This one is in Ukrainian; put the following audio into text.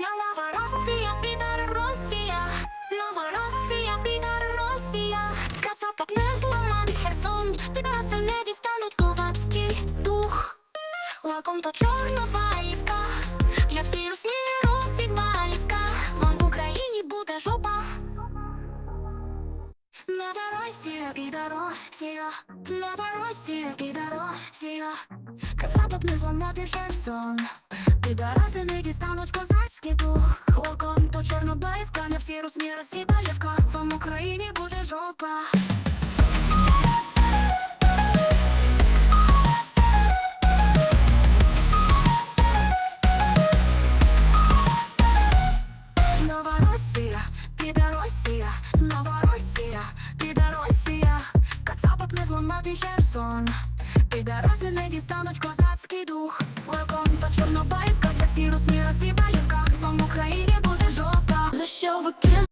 Нова Росія, підар Росія, нова Росія, підар Росія. Кацапок не зламати Херсон, підараси не дістануть козацький дух. Лаком то чорнобаївка, для всій русні розібаївка. Вам в Україні буде жопа. Нова Росія, підар Росія, нова Росія, підар Росія. Кацапок не зламати Херсон Підараси не дістануть козацький всі русні розсібалівка Вам Україні буде жопа. Нова Росія, нова Росія, піда Росія, Кацапок не зламати дістануть козацький дух, Welcome та Чорнобаївка, для